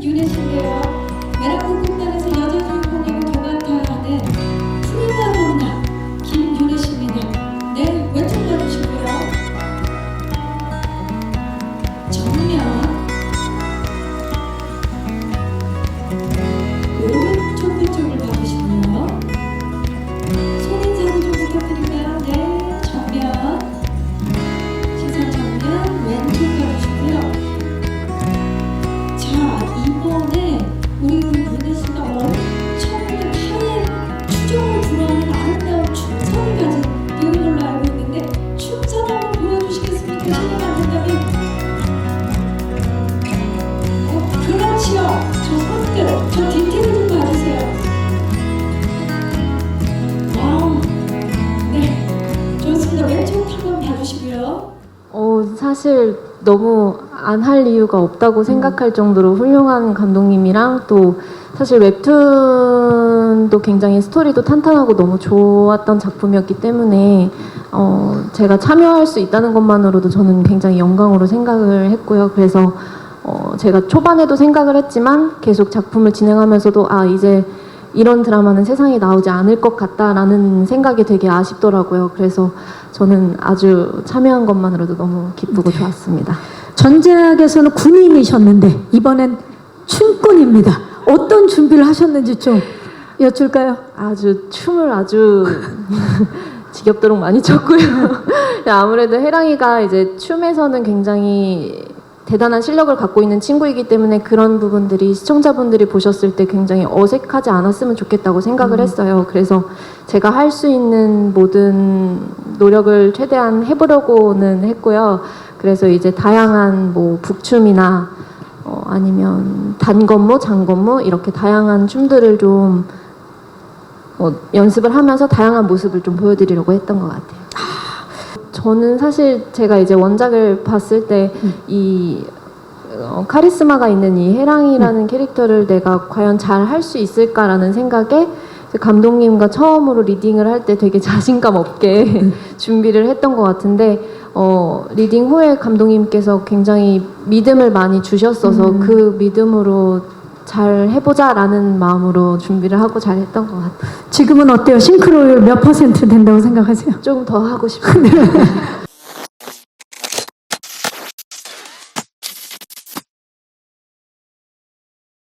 김유 사실 너무 안 할 이유가 없다고 생각할 정도로 훌륭한 감독님이랑 또 사실 웹툰도 굉장히 스토리도 탄탄하고 너무 좋았던 작품이었기 때문에 어, 제가 참여할 수 있다는 것만으로도 저는 굉장히 영광으로 생각을 했고요. 그래서 어, 제가 초반에도 생각을 했지만 계속 작품을 진행하면서도 아, 이제 이런 드라마는 세상에 나오지 않을 것 같다라는 생각이 되게 아쉽더라고요. 그래서 저는 아주 참여한 것만으로도 너무 기쁘고 좋았습니다. 전작에서는 군인이셨는데 이번엔 춤꾼입니다. 어떤 준비를 하셨는지 좀 여쭐까요? 아주 춤을 아주 지겹도록 많이 췄고요. 아무래도 혜랑이가 이제 춤에서는 굉장히 대단한 실력을 갖고 있는 친구이기 때문에 그런 부분들이 시청자분들이 보셨을 때 굉장히 어색하지 않았으면 좋겠다고 생각을 했어요. 그래서 제가 할 수 있는 모든 노력을 최대한 해보려고는 했고요. 그래서 이제 다양한 뭐 북춤이나 어, 아니면 단건무, 장건무 이렇게 다양한 춤들을 좀 어, 연습을 하면서 다양한 모습을 좀 보여드리려고 했던 것 같아요. 저는 사실 제가 이제 원작을 봤을 때이 어, 카리스마가 있는 이 해랑이라는 캐릭터를 내가 과연 잘 할 수 있을까라는 생각에 감독님과 처음으로 리딩을 할 때 되게 자신감 없게 준비를 했던 것 같은데 어, 리딩 후에 감독님께서 굉장히 믿음을 많이 주셨어서 그 믿음으로 잘 해보자 라는 마음으로 준비를 하고 잘 했던 것 같아요. 지금은 어때요? 싱크로율 몇 퍼센트 된다고 생각하세요? 조금 더 하고 싶은데